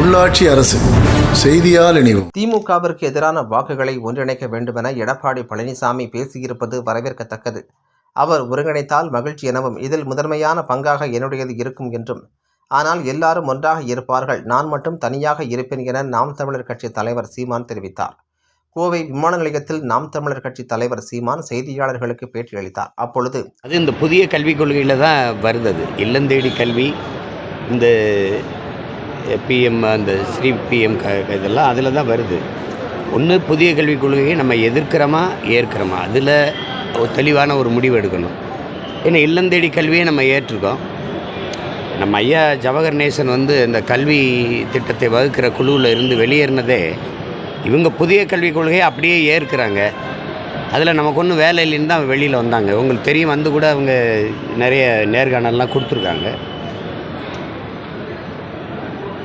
உள்ளாட்சி அரசு செய்தியால் இணைவோம். திமுகவிற்கு எதிரான வாக்குகளை ஒன்றிணைக்க வேண்டுமென எடப்பாடி பழனிசாமி பேசியிருப்பது வரவேற்கத்தக்கது. அவர் ஒருங்கிணைத்தால் மகிழ்ச்சி எனவும் இதில் முதன்மையான பங்காக என்னுடையது இருக்கும் என்றும். ஆனால் எல்லாரும் ஒன்றாக இருப்பார்கள். நான் மட்டும் தனியாக இருப்பேன் என நாம் தமிழர் கட்சி தலைவர் சீமான் தெரிவித்தார். கோவை விமான நிலையத்தில் நாம் தமிழர் கட்சி தலைவர் சீமான் செய்தியாளர்களுக்கு பேட்டியளித்தார் அப்பொழுது அது இந்த புதிய கல்விக் கொள்கையில் தான் வருது இல்லந்தேடி கல்வி இந்த பிஎம் அந்த ஸ்ரீ பிஎம் க இதெல்லாம் அதில் தான் வருது. ஒன்று புதிய கல்விக் கொள்கையை நம்ம எதிர்க்கிறோமா ஏற்கிறோமா? அதில் ஒரு தெளிவான ஒரு முடிவு எடுக்கணும். ஏன்னா இல்லந்தேடி கல்வியை நம்ம ஏற்றிருக்கோம் நம்ம ஐயா ஜவஹர் நேசன் வந்து இந்த கல்வி திட்டத்தை வகுக்கிற குழுவில் இருந்து வெளியேறினதே இவங்க புதிய கல்விக் கொள்கையை அப்படியே ஏற்கிறாங்க. அதில் நமக்கு ஒன்றும் வேலை இல்லைன்னு தான் வெளியில் வந்தாங்க. உங்களுக்கு தெரியும் வந்து கூட அவங்க நிறைய நேர்காணல்லாம் கொடுத்துருக்காங்க.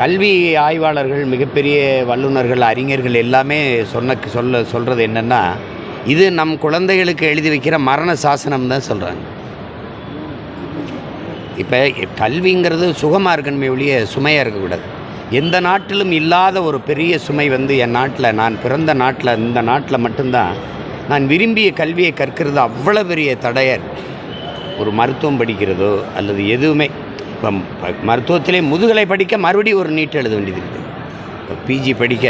கல்வி ஆய்வாளர்கள் மிகப்பெரிய வல்லுநர்கள் அறிஞர்கள் எல்லாமே சொன்ன சொல்ல சொல்கிறது என்னென்னா இது நம் குழந்தைகளுக்கு எழுதி வைக்கிற மரண சாசனம் தான் சொல்கிறாங்க இப்போ கல்விங்கிறது சுகமாக இருக்கணுமே ஒழிய சுமையாக இருக்கக்கூடாது. எந்த நாட்டிலும் இல்லாத ஒரு பெரிய சுமை வந்து என் நாட்டில் நான் பிறந்த நாட்டில் இந்த நாட்டில் மட்டும்தான். நான் விரும்பிய கல்வியை கற்கிறது அவ்வளோ பெரிய தடையர். ஒரு மருத்துவம் படிக்கிறதோ அல்லது எதுவுமே. இப்போ மருத்துவத்திலே முதுகலை படிக்க மறுபடியும் ஒரு நீட் எழுத வேண்டியது இருக்குது பிஜி படிக்க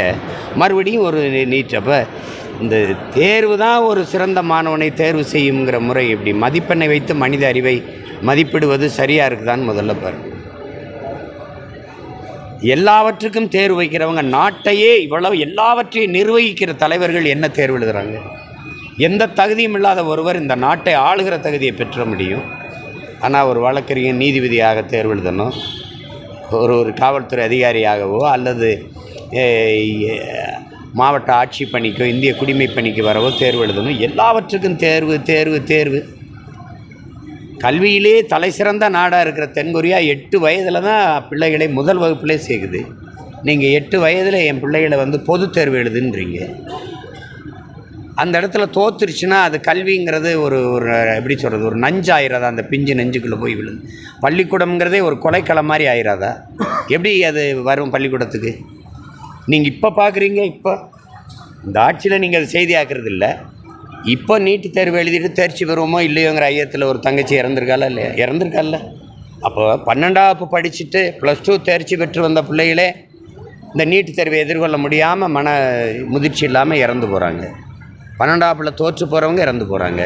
மறுபடியும் ஒரு நீட். அப்போ இந்த தேர்வு தான் ஒரு சிறந்த மாணவனை தேர்வு செய்யுங்கிற முறை இப்படி மதிப்பெண்ணை வைத்து மனித அறிவை மதிப்பிடுவது சரியாக இருக்குதான்னு முதல்ல பாரு எல்லாவற்றுக்கும் தேர்வு வைக்கிறவங்க நாட்டையே இவ்வளவு எல்லாவற்றையும் நிர்வகிக்கிற தலைவர்கள் என்ன தேர்வு எழுதுகிறாங்க எந்த தகுதியும் இல்லாத ஒருவர் இந்த நாட்டை ஆளுகிற தகுதியை பெற்ற முடியும். ஆனால் ஒரு வழக்கறிஞர் நீதிபதியாக தேர்வு எழுதணும். ஒரு ஒரு காவல்துறை அதிகாரியாகவோ அல்லது மாவட்ட ஆட்சி பணிக்கோ இந்திய குடிமை பணிக்கு வரவோ தேர்வு எழுதணும். எல்லாவற்றுக்கும் தேர்வு தேர்வு தேர்வு. கல்வியிலே தலை சிறந்த நாடாக இருக்கிற தென்கொரியா எட்டு வயதில் தான் பிள்ளைகளை முதல் வகுப்பிலே சேர்க்குது. நீங்கள் எட்டு வயதில் என் பிள்ளைகளை வந்து பொதுத் தேர்வு எழுதுன்றீங்க. அந்த இடத்துல தோத்துருச்சுன்னா அது கல்விங்கிறது ஒரு ஒரு எப்படி சொல்கிறது ஒரு நஞ்சாயிராதா? அந்த பிஞ்சு நெஞ்சுக்குள்ளே போய் விழுந்து. பள்ளிக்கூடம்ங்கிறதே ஒரு கொலைக்களம் மாதிரி ஆயிராதா? எப்படி அது வரும் பள்ளிக்கூடத்துக்கு? நீங்கள் இப்போ பார்க்குறீங்க இப்போ? இந்த ஆட்சியில் நீங்கள் அதை செய்தியாக்குறது இல்லை இப்போ நீட்டு தேர்வு எழுதிட்டு தேர்ச்சி பெறுவோமோ இல்லையோங்கிற ஐயத்தில் ஒரு தங்கச்சி இறந்துருக்கால இல்லையா? இறந்துருக்கால அப்போ பன்னெண்டாவது படிச்சுட்டு ப்ளஸ் டூ தேர்ச்சி பெற்று வந்த பிள்ளைகளே இந்த நீட்டு தேர்வை எதிர்கொள்ள முடியாமல் மன முதிர்ச்சி இல்லாமல் இறந்து போகிறாங்க பன்னெண்டாப்பில் தோற்று போகிறவங்க இறந்து போகிறாங்க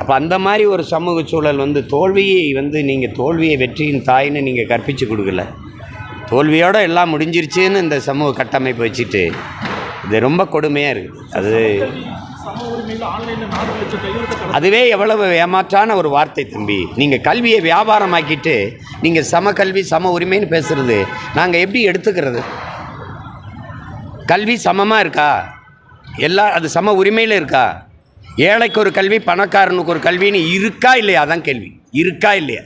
அப்போ அந்த மாதிரி ஒரு சமூக சூழல் வந்து தோல்வியை வந்து நீங்கள் தோல்வியை வெற்றியின் தாய்ன்னு நீங்கள் கற்பித்து கொடுக்கல. தோல்வியோடு எல்லாம் முடிஞ்சிருச்சுன்னு இந்த சமூக கட்டமைப்பு வச்சுட்டு இது ரொம்ப கொடுமையாக இருக்குது. அது அதுவே எவ்வளவு ஏமாற்றான ஒரு வார்த்தை தம்பி. நீங்கள் கல்வியை வியாபாரமாக்கிட்டு நீங்கள் சம கல்வி சம உரிமைன்னு பேசுகிறது நாங்கள் எப்படி எடுத்துக்கிறது? கல்வி சமமாக இருக்கா? எல்லா அது சம உரிமையில் இருக்கா? ஏழைக்கு ஒரு கல்வி பணக்காரனுக்கு ஒரு கல்வின்னு இருக்கா இல்லையா? அதான் கேள்வி. இருக்கா இல்லையா?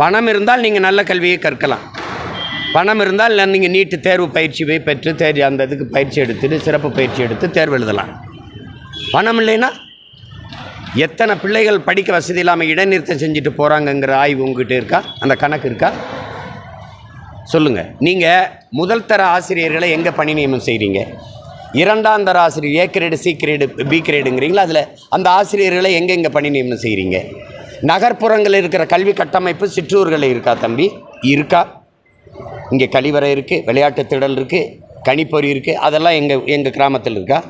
பணம் இருந்தால் நீங்கள் நல்ல கல்வியை கற்கலாம். பணம் இருந்தால் நீங்கள் நீட்டு தேர்வு பயிற்சி போய் பெற்று தேர்வு அந்த இதுக்கு பயிற்சி எடுத்துட்டு சிறப்பு பயிற்சி எடுத்து தேர்வு எழுதலாம். பணம் இல்லைன்னா எத்தனை பிள்ளைகள் படிக்க வசதி இல்லாமல் இடைநிறுத்தம் செஞ்சுட்டு போகிறாங்கங்கிற ஆய்வு உங்ககிட்ட இருக்கா? அந்த கணக்கு இருக்கா? சொல்லுங்கள் நீங்கள் முதல் தர ஆசிரியர்களை எங்கே பணி நியமனம் செய்கிறீங்க இரண்டாம் தர ஆசிரியர் A grade C grade B கிரேடுங்கிறீங்களா அதில் அந்த ஆசிரியர்களை எங்கெங்கே பணி நியமனம் செய்கிறீங்க நகர்ப்புறங்களில் இருக்கிற கல்வி கட்டமைப்பு சிற்றூர்களில் இருக்கா தம்பி? இருக்கா. இங்கே கழிவறை இருக்குது விளையாட்டு திடல் இருக்குது கணிப்பொறி இருக்குது அதெல்லாம் எங்கள் எங்கள் கிராமத்தில் இருக்கா?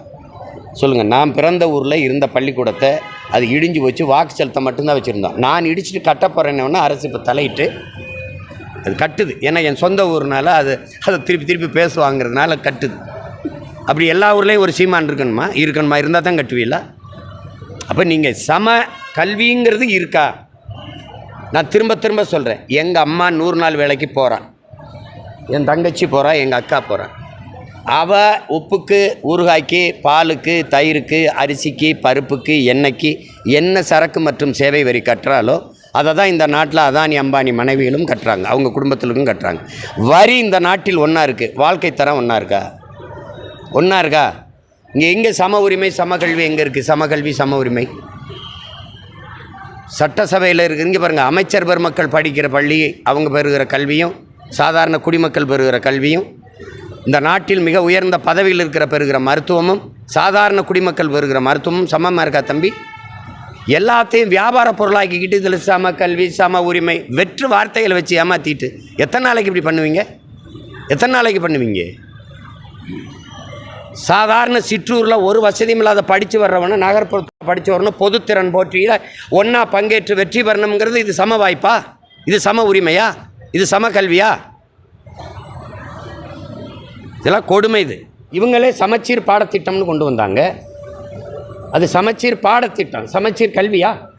சொல்லுங்கள் நான் பிறந்த ஊரில் இருந்த பள்ளிக்கூடத்தை அது இடிஞ்சு வச்சு வாக்கு செலுத்த மட்டும்தான் வச்சுருந்தோம். நான் இடிச்சிட்டு கட்ட போகிறேன்னு அரசு இப்போ தலையிட்டு அது கட்டுது. ஏன்னா என் சொந்த ஊர்னால அது அதை திருப்பி திருப்பி பேசுவாங்கிறதுனால கட்டுது. அப்படி எல்லா ஊர்லேயும் ஒரு சீமான் இருக்கணுமா? இருக்கணுமா? இருந்தால் தான் கட்டுவீங்களா அப்போ நீங்கள் சம கல்விங்கிறது இருக்கா? நான் திரும்ப திரும்ப சொல்கிறேன் எங்கள் அம்மா நூறு நாள் வேலைக்கு போகிறான் என் தங்கச்சி போகிறா எங்கள் அக்கா போகிறான் அவள் உப்புக்கு ஊறுகாய்க்கு பாலுக்கு தயிருக்கு அரிசிக்கு பருப்புக்கு எண்ணெய்க்கு என்ன சரக்கு மற்றும் சேவை வரி கட்டுறாலோ அதை தான் இந்த நாட்டில் அதானி அம்பானி மனைவிகளும் கட்டுறாங்க. அவங்க குடும்பத்திலும் கட்டுறாங்க. வரி இந்த நாட்டில் ஒன்றா இருக்குது வாழ்க்கை தரம் ஒன்றா இருக்கா? ஒன்றா இருக்கா? இங்கே எங்கே சம உரிமை சம கல்வி எங்கே இருக்குது சம கல்வி சம உரிமை. சட்டசபையில் இருக்கு. இங்கே பாருங்கள் அமைச்சர் பெருமக்கள் படிக்கிற பள்ளி அவங்க பெறுகிற கல்வியும் சாதாரண குடிமக்கள் பெறுகிற கல்வியும் இந்த நாட்டில் மிக உயர்ந்த பதவியில் இருக்கிற பெறுகிற மருத்துவமும் சாதாரண குடிமக்கள் பெறுகிற மருத்துவமும் சமமாக இருக்கா தம்பி? எல்லாத்தையும் வியாபார பொருளாக்கிக்கிட்டு இதில் சம கல்வி சம உரிமை வெற்று வார்த்தைகளை வச்சு ஏமாற்றிட்டு எத்தனை நாளைக்கு இப்படி பண்ணுவீங்க? எத்தனை நாளைக்கு பண்ணுவீங்க? சாதாரண சிற்றூரில் ஒரு வசதியும் இல்லாத படித்து வர்றவனை நகர்ப்புறத்தில் படித்து வரணும் பொதுத்திறன் போட்டியில் ஒன்றா பங்கேற்று வெற்றி பெறணுங்கிறது இது சம வாய்ப்பா? இது சம உரிமையா? இது சம கல்வியா? இதெல்லாம் கொடுமை இது. இவங்களே சமச்சீர் பாடத்திட்டம்னு கொண்டு வந்தாங்க. அது சமச்சீர் பாடத்திட்டம். சமச்சீர் கல்வியா?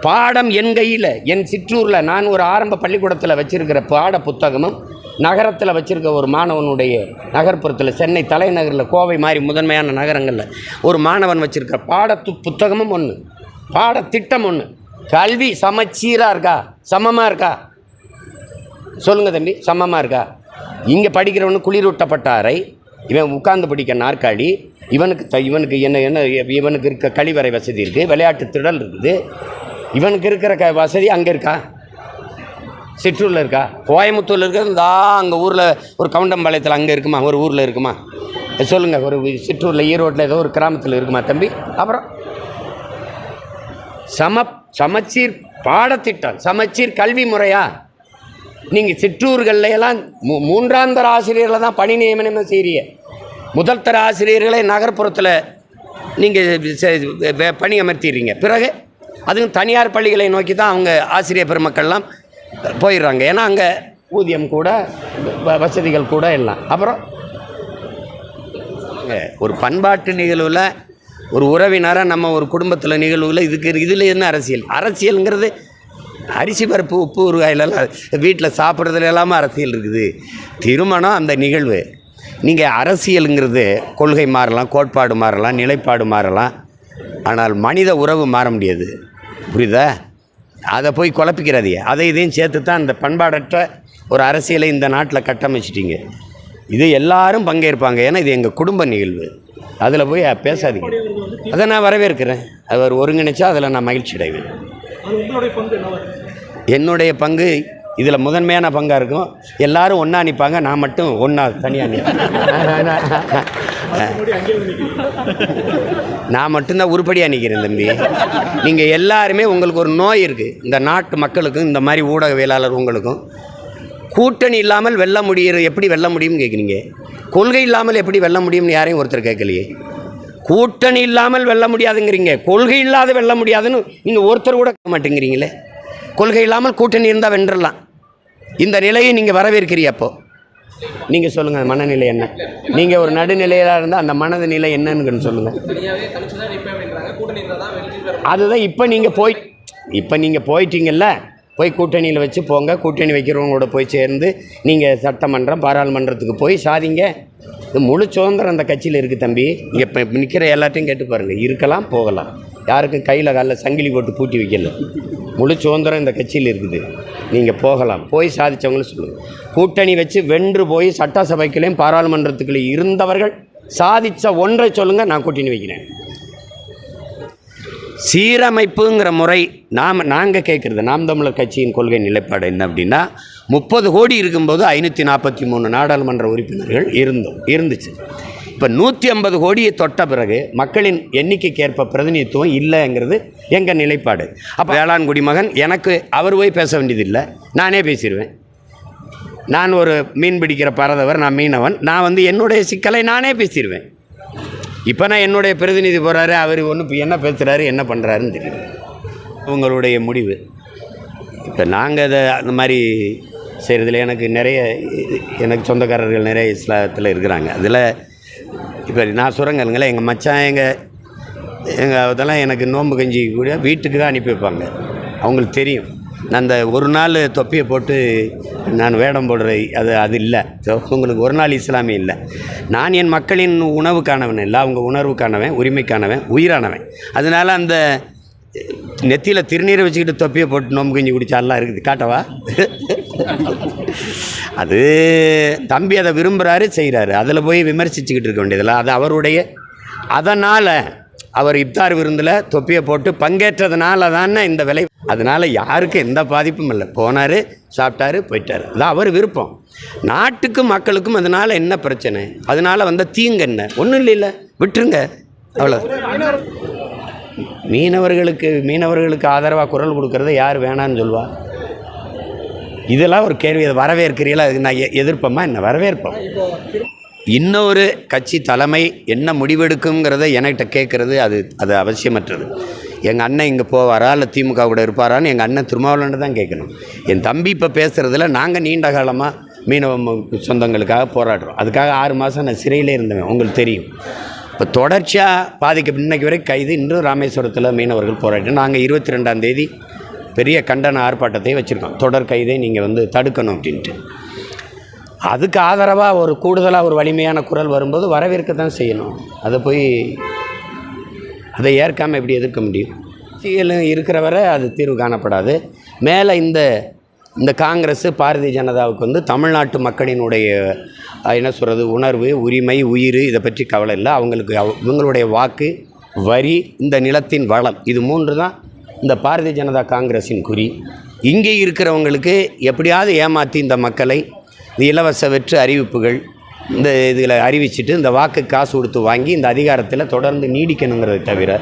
பாடம் என் கையில். என் சிற்றூரில் நான் ஒரு ஆரம்ப பள்ளிக்கூடத்தில் வச்சுருக்கிற பாட புத்தகமும் நகரத்தில் வச்சுருக்க ஒரு மாணவனுடைய நகர்ப்புறத்தில் சென்னை தலைநகரில் கோவை மாதிரி முதன்மையான நகரங்களில் ஒரு மாணவன் வச்சுருக்க பாடத்து புத்தகமும் ஒன்று பாடத்திட்டம் ஒன்று கல்வி சமச்சீராக இருக்கா? சமமாக இருக்கா? சொல்லுங்கள் தம்பி சமமாக இருக்கா? இங்கே படிக்கிறவனு குளிரூட்டப்பட்ட அறை இவன் உட்கார்ந்து படிக்க நாற்காலி இவனுக்கு த இவனுக்கு என்ன என்ன இவனுக்கு இருக்க கழிவறை வசதி இருக்குது விளையாட்டு திடல் இருக்குது. இவனுக்கு இருக்கிற க வசதி அங்கே இருக்கா? சிற்றூரில் இருக்கா? கோயம்புத்தூரில் இருக்கிறது இந்தா அங்கே ஊரில் ஒரு கவுண்டம்பாளையத்தில் அங்கே இருக்குமா? ஒரு ஊரில் இருக்குமா? சொல்லுங்கள் ஒரு சிற்றூரில் ஈரோட்டில் ஏதோ ஒரு கிராமத்தில் இருக்குமா தம்பி? அப்புறம்? சம சமச்சீர் பாடத்திட்டம் சமச்சீர் கல்வி முறையா? நீங்கள் சிற்றூர்களில் எல்லாம் மூ மூன்றாம் தர ஆசிரியர்களை தான் பணி நியமனம் செய்கிறிய முதல் தர ஆசிரியர்களை நகர்ப்புறத்தில் நீங்கள் பணி அமர்த்திடுறீங்க. பிறகு அதுவும் தனியார் பள்ளிகளை நோக்கி தான் அவங்க ஆசிரியர் பெருமக்கள்லாம் போயிடுறாங்க. ஏன்னா அங்கே ஊதியம் கூட வ- வசதிகள் கூட எல்லாம். அப்புறம் ஒரு பண்பாட்டு நிகழ்வில் ஒரு உறவினராக நம்ம ஒரு குடும்பத்தில் நிகழ்வில் இதுக்கு இதில் என்ன அரசியல்? அரசியலுங்கிறது அரிசி பருப்பு உப்பு ஊறுகாயிலெல்லாம் வீட்டில் சாப்பிட்றதுல எல்லாமே அரசியல் இருக்குது. திருமணம் அந்த நிகழ்வு. நீங்கள் அரசியலுங்கிறது கொள்கை மாறலாம் கோட்பாடு மாறலாம் நிலைப்பாடு மாறலாம். ஆனால் மனித உறவு மாற முடியாது. புரியுதா? அதை போய் குழப்பிக்கிறாதீங்க. அதை இதையும் சேர்த்து தான் அந்த பண்பாடற்ற ஒரு அரசியலை இந்த நாட்டில் கட்டமைச்சிட்டிங்க. இது எல்லாரும் பங்கேற்பாங்க. ஏன்னா இது எங்கள் குடும்ப நிகழ்வு. அதில் போய் பேசாதீங்க. அதை நான் வரவேற்கிறேன். அவர் ஒருங்கிணைச்சா அதில் நான் மகிழ்ச்சி அடைவேன். என்னுடைய பங்கு இதில் முதன்மையான பங்காக இருக்கும். எல்லாரும் ஒன்றா நிற்பாங்க நான் மட்டும் ஒன்றா தனியாக நிற்பேன் நான் மட்டும்தான் உருப்படியாக நிற்கிறேன் தம்பி. நீங்கள் எல்லாருமே உங்களுக்கு ஒரு நோய் இருக்குது இந்த நாட்டு மக்களுக்கும் இந்த மாதிரி ஊடகவியலாளர் உங்களுக்கும். கூட்டணி இல்லாமல் வெல்ல முடியுற எப்படி வெல்ல முடியும்னு கேட்குறீங்க கொள்கை இல்லாமல் எப்படி வெல்ல முடியும்னு யாரையும் ஒருத்தர் கேட்கலையே? கூட்டணி இல்லாமல் வெல்ல முடியாதுங்கிறீங்க. கொள்கை இல்லாத வெல்ல முடியாதுன்னு நீங்கள் ஒருத்தர் கூட கேட்க மாட்டேங்கிறீங்களே? கொள்கை இல்லாமல் கூட்டணி இருந்தால் வென்றலாம் இந்த நிலையை நீங்கள் வரவேற்கிறீ அப்போது நீங்கள் சொல்லுங்கள் மனநிலை என்ன? நீங்கள் ஒரு நடுநிலையாக இருந்தால் அந்த மனது நிலை என்னன்னு சொல்லுங்கள் அதுதான் இப்போ நீங்கள் போய் இப்போ நீங்கள் போயிட்டீங்கல்ல போய் கூட்டணியில் வச்சு போங்க. கூட்டணி வைக்கிறவங்களோட போய் சேர்ந்து நீங்கள் சட்டமன்றம் பாராளுமன்றத்துக்கு போய் சாதிங்க. இது முழு சுதந்திரம் அந்த கட்சியில் இருக்குது தம்பி. இங்கே இப்போ நிற்கிற எல்லாத்தையும் கேட்டு பாருங்கள் இருக்கலாம் போகலாம். யாருக்கும் கையில் காலில் சங்கிலி போட்டு பூட்டி வைக்கல. முழு சுதந்திரம் இந்த கட்சியில் இருக்குது. நீங்கள் போகலாம். போய் சாதித்தவங்களும் சொல்லுங்கள் கூட்டணி வச்சு வென்று போய் சட்டசபைக்குள்ளேயும் பாராளுமன்றத்துக்குள்ளேயும் இருந்தவர்கள் சாதித்த ஒன்றை சொல்லுங்கள் நான் கூட்டணி வைக்கிறேன். சீரமைப்புங்கிற முறை நாம் நாங்கள் கேட்குறது நாம் தமிழர் கட்சியின் கொள்கை நிலைப்பாடு என்ன அப்படின்னா முப்பது கோடி இருக்கும்போது ஐநூற்றி நாற்பத்தி மூணு நாடாளுமன்ற உறுப்பினர்கள் இருந்தோம் இருந்துச்சு. இப்போ நூற்றி ஐம்பது கோடியை தொட்ட பிறகு மக்களின் எண்ணிக்கைக்கேற்ப பிரதிநிதித்துவம் இல்லைங்கிறது எங்கள் நிலைப்பாடு? அப்போ வேளாண் குடிமகன் எனக்கு அவர் போய் பேச வேண்டியதில்லை. நானே பேசிடுவேன் நான் ஒரு மீன் பிடிக்கிற பறதவர் நான் மீனவன். நான் வந்து என்னுடைய சிக்கலை நானே பேசிடுவேன் இப்போ நான் என்னுடைய பிரதிநிதி போகிறாரு அவர் ஒன்று இப்போ என்ன பேசுகிறாரு என்ன பண்ணுறாருன்னு தெரியும் உங்களுடைய முடிவு. இப்போ நாங்கள் அதை அந்த மாதிரி செய்கிறதுல எனக்கு நிறைய எனக்கு சொந்தக்காரர்கள் நிறைய இஸ்லாத்தில் இருக்கிறாங்க. அதில் இப்போ நான் சுரங்கலுங்களே எங்கள் மச்சான் எங்கள் எங்கள் அதெல்லாம் எனக்கு நோன்பு கஞ்சி கூட வீட்டுக்கு தான் அனுப்பி வைப்பாங்க. அவங்களுக்கு தெரியும். நான் அந்த ஒரு நாள் தொப்பியை போட்டு நான் வேடம் போடுற அது அது இல்லை. ஸோ உங்களுக்கு ஒரு நாள் இஸ்லாமிய இல்லை. நான் என் மக்களின் உணவுக்கானவன் இல்லை. அவங்க உணர்வுக்கானவன் உரிமைக்கானவன் உயிரானவன். அதனால் அந்த நெத்தியில் திருநீரை வச்சுக்கிட்டு தொப்பியை போட்டு நோம்பு கஞ்சி குடிச்சாலாம் இருக்குது. காட்டவா? அது தம்பி அதை விரும்புகிறாரு செய்கிறாரு அதில் போய் விமர்சிச்சுக்கிட்டு இருக்க வேண்டியதில்லை. அது அவருடைய அதனால் அவர் இப்தார் விருந்தில் தொப்பியை போட்டு பங்கேற்றதுனால தானே இந்த விலை. அதனால் யாருக்கும் எந்த பாதிப்பும் இல்லை. போனார் சாப்பிட்டாரு போயிட்டார். அதான் அவர் விருப்பம். நாட்டுக்கும் மக்களுக்கும் அதனால் என்ன பிரச்சனை? அதனால் வந்த தீங்கு என்ன? ஒன்றும் இல்லைல்ல. விட்டுருங்க. அவ்வளோ மீனவர்களுக்கு மீனவர்களுக்கு ஆதரவாக குரல் கொடுக்கறத யார் வேணான்னு சொல்லுவா? இதெல்லாம் ஒரு கேள்வி. அதை வரவேற்கிறீங்களா அதுக்கு நான் எ- எதிர்ப்போமா என்ன? வரவேற்போம். இன்னொரு கட்சி தலைமை என்ன முடிவெடுக்குங்கிறத என்கிட்ட கேட்குறது. அது அது அவசியமற்றது. எங்கள் அண்ணன் இங்கே போவாரா? இல்லை திமுக கூட இருப்பாரான்னு எங்கள் அண்ணன் திருமாவளவன் தான் கேட்கணும். என் தம்பி இப்போ பேசுகிறதுல நாங்கள் நீண்ட காலமாக மீனவ சொந்தங்களுக்காக போராடுறோம். அதுக்காக ஆறு மாதம் நான் சிறையிலே இருந்தேன் உங்களுக்கு தெரியும். இப்போ தொடர்ச்சியாக பாதிக்க இன்னைக்கு வரை கைது இன்றும் ராமேஸ்வரத்தில் மீனவர்கள் போராட்டம் நாங்கள் இருபத்தி ரெண்டாம் தேதி பெரிய கண்டன ஆர்ப்பாட்டத்தை வச்சுருக்கோம். தொடர் கைதை நீங்கள் வந்து தடுக்கணும் அப்படின்ட்டு. அதுக்கு ஆதரவாக ஒரு கூடுதலாக ஒரு வலிமையான குரல் வரும்போது வரவேற்க தான் செய்யணும். அதை போய் அதை ஏற்காமல் எப்படி எதிர்க்க முடியும்? அரசியல் இருக்கிற வரை அது தீர்வு காணப்படாது. மேலே இந்த இந்த காங்கிரஸ் பாரதிய ஜனதாவுக்கு வந்து தமிழ்நாட்டு மக்களினுடைய என்ன சொல்கிறது உணர்வு உரிமை உயிர் இதை பற்றி கவலை இல்லை. அவங்களுக்கு இவங்களுடைய வாக்கு வரி இந்த நிலத்தின் வளம் இது மூன்று தான் இந்த பாரதிய ஜனதா காங்கிரஸின் குறி. இங்கே இருக்கிறவங்களுக்கு எப்படியாவது ஏமாற்றி இந்த மக்களை இந்த இலவச வெற்று அறிவிப்புகள் இந்த இதில் அறிவிச்சிட்டு இந்த வாக்கு காசு கொடுத்து வாங்கி இந்த அதிகாரத்தில் தொடர்ந்து நீடிக்கணுங்கிறதை தவிர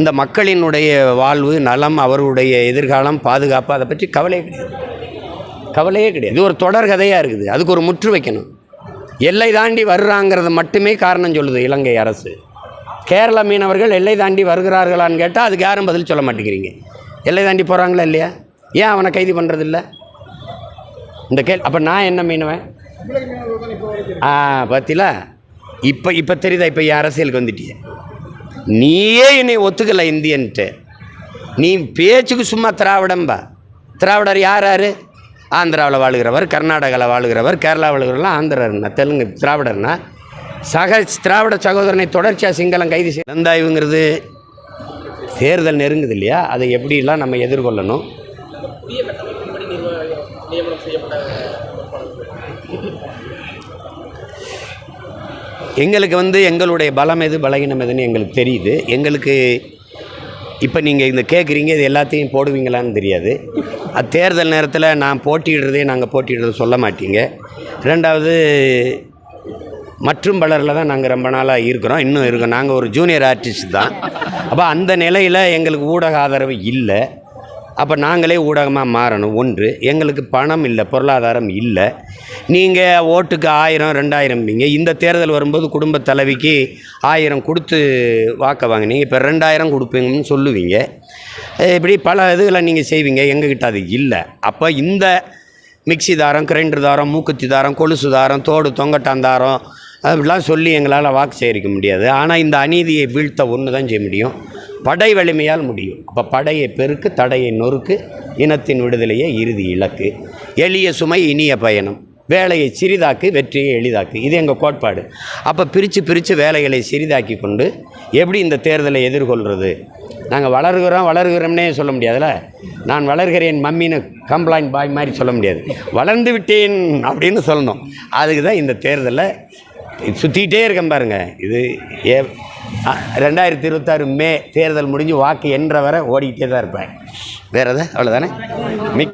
இந்த மக்களினுடைய வாழ்வு நலம் அவருடைய எதிர்காலம் பாதுகாப்பு அதை பற்றி கவலையே கிடையாது. கவலையே கிடையாது. இது ஒரு தொடர் கதையாக இருக்குது. அதுக்கு ஒரு முற்று வைக்கணும். எல்லை தாண்டி வர்றாங்கிறது மட்டுமே காரணம் சொல்லுது இலங்கை அரசு. கேரள மீனவர்கள் எல்லை தாண்டி வருகிறார்களான்னு கேட்டால் அதுக்கு யாரும் பதில் சொல்ல மாட்டேங்கிறீங்க. எல்லை தாண்டி போகிறாங்களா இல்லையா? ஏன் அவனை கைது பண்ணுறதில்ல இந்த கேள் அப்போ நான் என்ன மீனவன்? ஆ பார்த்தீங்களா இப்போ இப்போ தெரியுதா இப்போ என் அரசியலுக்கு வந்துட்டிய. நீயே என்னை ஒத்துக்கலை இந்தியன்ட்டு. நீ பேச்சுக்கு சும்மா திராவிடம்பா திராவிடர் யார் யார்? ஆந்திராவில் வாழுகிறவர் கர்நாடகாவில் வாழுகிறவர் கேரளா வாழுகிறவர்லாம் ஆந்திரர்னா தெலுங்கு திராவிடர்னா சக திராவிட சகோதரனை தொடர்ச்சியாக சிங்களம் கைது செய்ய தேர்தல் நெருங்குது இல்லையா? அதை எப்படிலாம் நம்ம எதிர்கொள்ளணும்? எங்களுக்கு வந்து எங்களுடைய பலம் எது பலகீனம் எதுன்னு எங்களுக்கு தெரியுது. எங்களுக்கு இப்போ நீங்கள் இந்த கேட்குறீங்க இது எல்லாத்தையும் போடுவீங்களான்னு தெரியாது. அது தேர்தல் நேரத்தில் நான் போட்டியிடுறதே நாங்கள் போட்டியிடுறது சொல்ல மாட்டீங்க. ரெண்டாவது மற்றும் பலரில் தான் நாங்கள் ரொம்ப நாளாக இருக்கிறோம். இன்னும் இருக்கோம் நாங்கள் ஒரு ஜூனியர் ஆர்டிஸ்ட் தான். அப்போ அந்த நிலையில் எங்களுக்கு ஊடக ஆதரவு இல்லை. அப்போ நாங்களே ஊடகமாக மாறணும். ஒன்று எங்களுக்கு பணம் இல்லை பொருளாதாரம் இல்லை. நீங்கள் ஓட்டுக்கு ஆயிரம் ரெண்டாயிரம்பீங்க இந்த தேர்தல் வரும்போது குடும்ப தலைவிக்கு ஆயிரம் கொடுத்து வாக்க வாங்கினீங்க இப்போ ரெண்டாயிரம் கொடுப்பீங்கன்னு சொல்லுவீங்க. இப்படி பல இதுகளை நீங்கள் செய்வீங்க. எங்ககிட்ட அது இல்லை. அப்போ இந்த மிக்ஸி தாரம் கிரைண்டர் தாரம் மூக்குத்தி தாரம் கொலுசு தாரம் தோடு தொங்கட்டாந்தாரம் அப்படிலாம் சொல்லி எங்களால் வாக்கு சேகரிக்க முடியாது. ஆனால் இந்த அநீதியை வீழ்த்த ஒன்று தான் செய்ய முடியும். படை வலிமையால் முடியும். அப்போ படையை பெருக்கு தடையை நொறுக்கு இனத்தின் விடுதலையே இறுதி இலக்கு. எளிய சுமை இனிய பயணம். வேலையை சிறிதாக்கு வெற்றியை எளிதாக்கு. இது எங்கள் கோட்பாடு. அப்போ பிரித்து பிரித்து வேலைகளை சிறிதாக்கி கொண்டு எப்படி இந்த தேர்தலை எதிர்கொள்கிறது நாங்கள் வளர்கிறோம் வளர்கிறோம்னே சொல்ல முடியாதுல்ல? நான் வளர்கிறேன் மம்மின்னு கம்ப்ளைண்ட் பாய் மாதிரி சொல்ல முடியாது. வளர்ந்து விட்டேன் அப்படின்னு சொல்லணும். அதுக்கு தான் இந்த தேர்தலை சுற்றிக்கிட்டே இருக்கேன் பாருங்க. இது ஏ ரெண்டாயிரத்தி இருபத்தாறு மே தேர்தல் முடிஞ்சு வாக்கு என்ற வரை ஓடிக்கிட்டே தான் இருப்பேன். வேறு எதாவது அவ்வளோதானே மிக்